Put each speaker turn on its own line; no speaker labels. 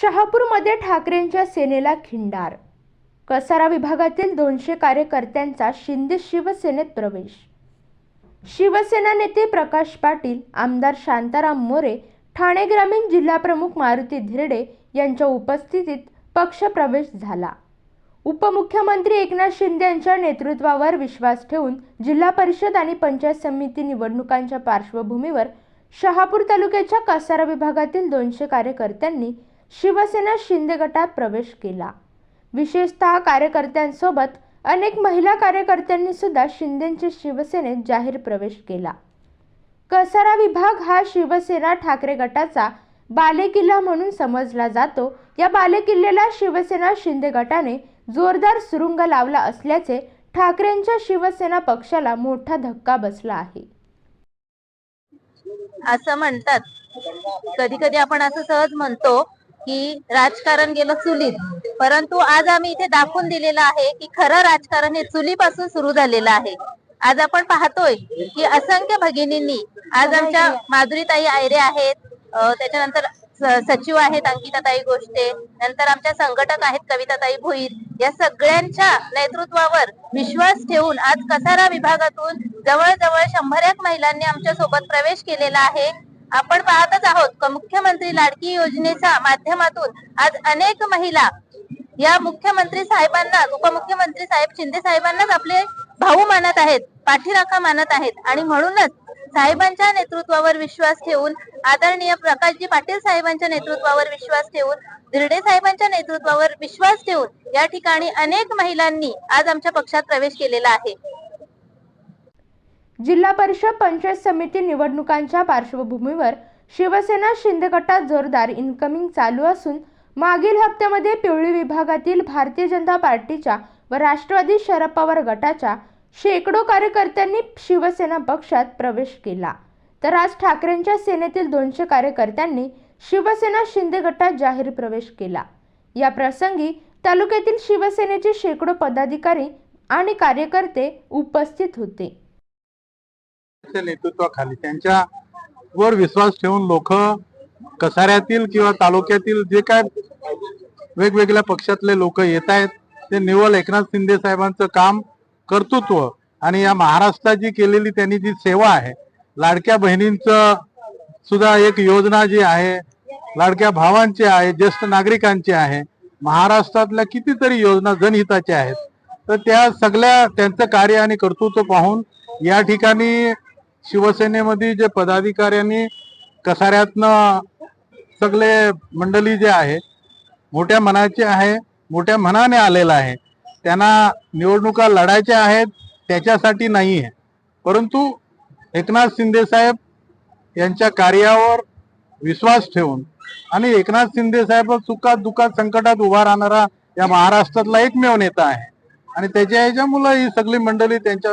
शहापूरमध्ये ठाकरेंच्या सेनेला खिंडार. कसारा विभागातील दोनशे कार्यकर्त्यांचा शिंदे शिवसेनेत प्रवेश. शिवसेना नेते प्रकाश पाटील आमदार शांताराम मोरे ठाणे ग्रामीण जिल्हाप्रमुख मारुती धिरडे यांच्या उपस्थितीत पक्षप्रवेश झाला. उपमुख्यमंत्री एकनाथ शिंदे यांच्या नेतृत्वावर विश्वास ठेवून जिल्हा परिषद आणि पंचायत समिती निवडणुकांच्या पार्श्वभूमीवर शहापूर तालुक्याच्या कसारा विभागातील दोनशे कार्यकर्त्यांनी शिवसेना शिंदे गटात प्रवेश केला. विशेषतः कार्यकर्त्यांसोबत अनेक महिला कार्यकर्त्यांनी सुद्धा शिंदेच्या शिवसेनेत जाहीर प्रवेश केला. कसारा विभाग हा शिवसेना ठाकरे गटाचा बालेकिल्ला म्हणून समजला जातो. या बालेकिल्ल्याला शिवसेना शिंदे गटाने जोरदार सुरुंग लावला असल्याचे ठाकरेंच्या शिवसेना पक्षाला मोठा धक्का बसला आहे.
असं म्हणतात. कधी कधी आपण असं सहज म्हणतो की राजकारण गेलं चुलीत. परंतु आज आम्ही इथे दाखवून दिलेलं आहे की खरं राजकारण हे चुलीपासून सुरू झालेलं आहे. आज आपण पाहतोय की असंख्य भगिनींनी आज आमच्या माधुरीताई आयरे आहेत त्याच्यानंतर सचिव आहेत अंकिताताई गोष्टे नंतर आमच्या संघटक आहेत कविताताई भोईर. या सगळ्यांच्या नेतृत्वावर विश्वास ठेवून आज कसारा विभागातून जवळजवळ शंभर एक महिलांनी आमच्यासोबत प्रवेश केलेला आहे. आपण पाहतच आहोत मुख्यमंत्री लाडकी योजनेच्या माध्यमातून आज अनेक महिला या मुख्यमंत्री साहेबांना उपमुख्यमंत्री साहेब शिंदे साहेबांनाच आपले भाऊ मानत आहेत पाठीराखा मानत आहेत. आणि म्हणूनच साहेबांच्या नेतृत्वावर विश्वास ठेवून आदरणीय प्रकाशजी पाटील साहेबांच्या नेतृत्वावर विश्वास ठेवून धिरडे साहेबांच्या नेतृत्वावर विश्वास ठेवून या ठिकाणी अनेक महिलांनी आज आमच्या पक्षात प्रवेश केलेला आहे.
जिल्हा परिषद पंचायत समिती निवडणुकांच्या पार्श्वभूमीवर शिवसेना शिंदे गटात जोरदार इन्कमिंग चालू असून मागील हप्त्यामध्ये पिवळी विभागातील भारतीय जनता पार्टीच्या व राष्ट्रवादी शरद पवार गटाच्या शेकडो कार्यकर्त्यांनी शिवसेना पक्षात प्रवेश केला. तर आज ठाकरेंच्या सेनेतील दोनशे कार्यकर्त्यांनी शिवसेना शिंदे गटात जाहीर प्रवेश केला. या प्रसंगी तालुक्यातील शिवसेनेचे शेकडो पदाधिकारी आणि कार्यकर्ते उपस्थित होते.
च्या नेतृत्वाखाली त्यांच्या वर विश्वास ठेवून लोक कसाऱ्यातील किंवा तालुक्यातील जे काय वेगवेगळ्या पक्षातले लोक येत आहेत ते निवळ एकनाथ शिंदे साहेबांचं काम कर्तृत्व आणि या महाराष्ट्राची केलेली त्यांनी जी सेवा आहे लाडक्या बहिणींचं सुद्धा एक योजना जी आहे लाडक्या भावांची आहे ज्येष्ठ नागरिकांची आहे महाराष्ट्रातल्या कितीतरी योजना जनहिताच्या आहेत तर त्या सगळ्या त्यांचं कार्य आणि कर्तृत्व पाहून या ठिकाणी शिवसेनेमध्ये जे पदाधिकाऱ्यांनी कसाऱ्यातनं सगळे मंडळी जे आहे मोठ्या मनाचे आहे मोठ्या मनाने आलेला आहे. त्यांना निवडणुका लढायच्या आहेत त्याच्यासाठी नाही आहे परंतु एकनाथ शिंदे साहेब यांच्या कार्यावर विश्वास ठेवून आणि एकनाथ शिंदे साहेब चुकात दुखात संकटात उभा राहणारा या महाराष्ट्रातला एकमेव नेता आहे. आणि त्याच्या ह्याच्यामुळे ही सगळी मंडळी त्यांच्या